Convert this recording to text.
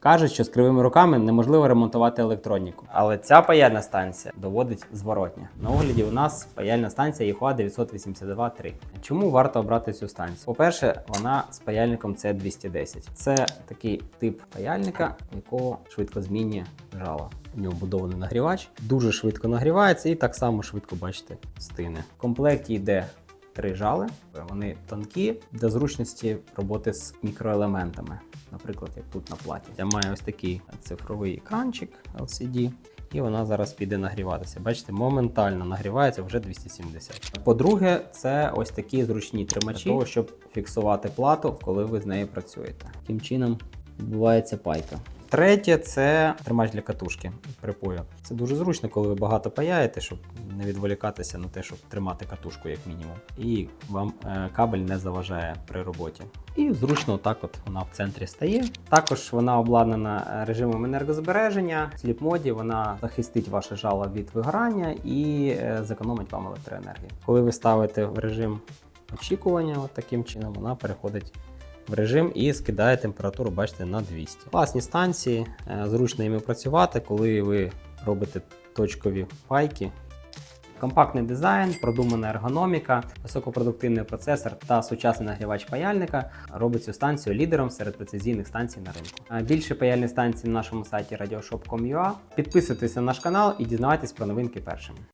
Кажуть, що з кривими руками неможливо ремонтувати електроніку. Але ця паяльна станція доводить зворотня. На огляді у нас паяльна станція IHUA 982.3. Чому варто обрати цю станцію? По-перше, вона з паяльником C210. Це такий тип паяльника, якого швидко змінює жало. У нього будований нагрівач, дуже швидко нагрівається і так само швидко, бачите, стине. В комплекті йде три жали, вони тонкі для зручності роботи з мікроелементами. Наприклад, як тут на платі. Я маю ось такий цифровий екранчик LCD, і вона зараз піде нагріватися. Бачите, моментально нагрівається вже 270. По-друге, це ось такі зручні тримачі, для того, щоб фіксувати плату, коли ви з нею працюєте. Таким чином відбувається пайка. Третє це тримач для катушки припою. Це дуже зручно, коли ви багато паяєте, щоб не відволікатися на те, щоб тримати катушку як мінімум. І вам е, кабель не заважає при роботі. І зручно так от вона в центрі стає. Також вона обладнана е, режимом енергозбереження. В сліп-моді вона захистить ваше жало від вигорання і е, зекономить вам електроенергію. Коли ви ставите в режим очікування, от таким чином вона переходить в режим і скидає температуру, бачите, на 200. Класні станції, е, зручно іми працювати, коли ви робите точкові пайки. Компактний дизайн, продумана ергономіка, високопродуктивний процесор та сучасний нагрівач паяльника робить цю станцію лідером серед прецизійних станцій на ринку. Більше паяльних станцій на нашому сайті radioshop.com.ua. Підписуйтесь на наш канал і дізнавайтесь про новинки першими.